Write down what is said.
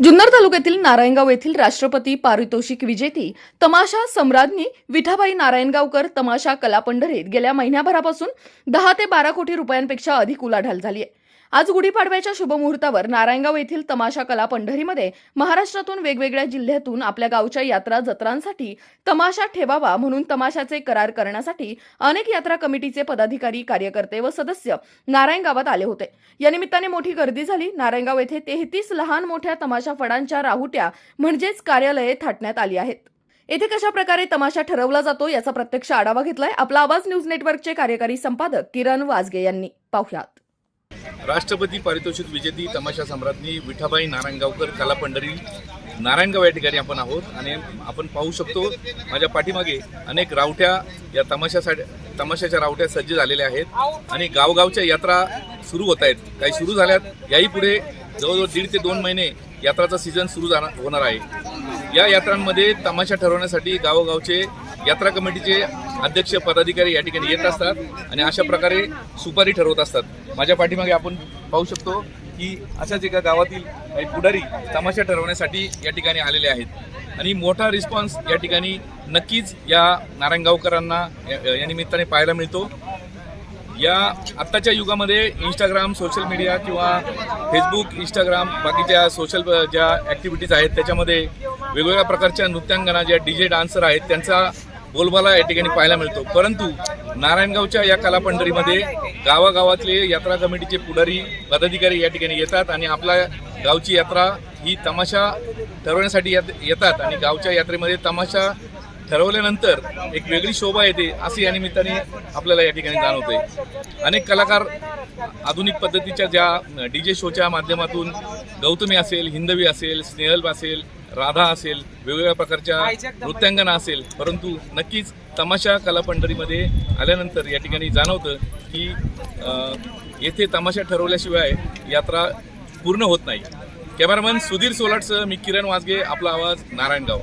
जुन्नर तालुक्यातील नारायणगाव येथील राष्ट्रपती पारितोषिक विजेती तमाशा सम्राज्ञी विठाबाई नारायणगावकर तमाशा कलापंढरीत गेल्या महिन्याभरापासून दहा ते बारा कोटी रुपयांपेक्षा अधिक उलाढाल झाली आहे. आज गुढीपाडव्याच्या शुभमुहूर्तावर नारायणगाव येथील तमाशा कला पंढरीमध्ये महाराष्ट्रातून वेगवेगळ्या जिल्ह्यातून आपल्या गावच्या यात्रा जत्रांसाठी तमाशा ठेवावा म्हणून तमाशाचे करार करण्यासाठी अनेक यात्रा कमिटीचे पदाधिकारी कार्यकर्ते व सदस्य नारायणगावात आले होते. या निमित्ताने मोठी गर्दी झाली. नारायणगाव येथे तेहतीस लहान मोठ्या तमाशा फडांच्या राहुट्या म्हणजेच कार्यालये थाटण्यात आली आहेत. येथे कशा प्रकारे तमाशा ठरवला जातो याचा प्रत्यक्ष आढावा घेतलाय आपला आवाज न्यूज नेटवर्कचे कार्यकारी संपादक किरण वाजगे यांनी. पाहुयात. राष्ट्रपती पारितोषिक विजेती तमाशा सम्राज्ञी विठाबाई नारायणगावकर कला पंढरी नारायणगाव या ठिकाणी आपण आहोत. आणि आपण पाहू शकतो माझ्या पाठीमागे अनेक रावठ्या या तमाशासाठी तमाशाच्या रावठ्या सज्ज झालेल्या आहेत. आणि गावगावच्या यात्रा सुरू होत आहेत. काही सुरू झाल्यात याही पुढे जवळजवळ दीड ते दोन महिने यात्राचा सीझन सुरू जाणार होणार आहे. या यात्रांमध्ये तमाशा ठरवण्यासाठी गावोगावचे यात्रा कमिटीचे अध्यक्ष पदाधिकारी या ठिकाणी येत असतात आणि अशा प्रकारे सुपारी ठरवत असतात. माझ्या पाठीमागे आपण पाहू शकतो की अशाच एका गावातील काही पुढारी तमाशा ठरवण्यासाठी या ठिकाणी आलेले आहेत. आणि मोठा रिस्पॉन्स या ठिकाणी नक्कीच या नारायणगावकरांना या या निमित्ताने पाहायला मिळतो. या आत्ताच्या युगामध्ये इंस्टाग्राम सोशल मीडिया किंवा फेसबुक इंस्टाग्राम बाकीच्या सोशल ज्या ॲक्टिव्हिटीज आहेत त्याच्यामध्ये वेगवेगळ्या प्रकारच्या नृत्यांगना ज्या डी जे डान्सर आहेत त्यांचा बोलबाला या ठिकाणी पाहायला मिळतो. परंतु नारायणगावच्या या कलापंढरीमध्ये गावागावातले यात्रा कमिटीचे पुढारी पदाधिकारी या ठिकाणी येतात आणि आपल्या गावची यात्रा ही तमाशा ठरवण्यासाठी येतात आणि गावच्या यात्रेमध्ये तमाशा ठरवल्यानंतर एक वेगळी शोभा येते असं या निमित्ताने आपल्याला या ठिकाणी जाणवते अनेक कलाकार आधुनिक पद्धतीच्या ज्या डी जे शोच्या माध्यमातून गौतमी असेल हिंदवी असेल स्नेहल असेल राधा असेल वेगवेगळ्या प्रकारच्या नृत्यांगना असेल परंतु नक्कीच तमाशा कलापंढरीमध्ये आल्यानंतर या ठिकाणी जाणवतं की येथे तमाशा ठरवल्याशिवाय यात्रा पूर्ण होत नाही. कॅमेरामन सुधीर सोलाटसह मी किरण वाजगे आपला आवाज नारायणगाव.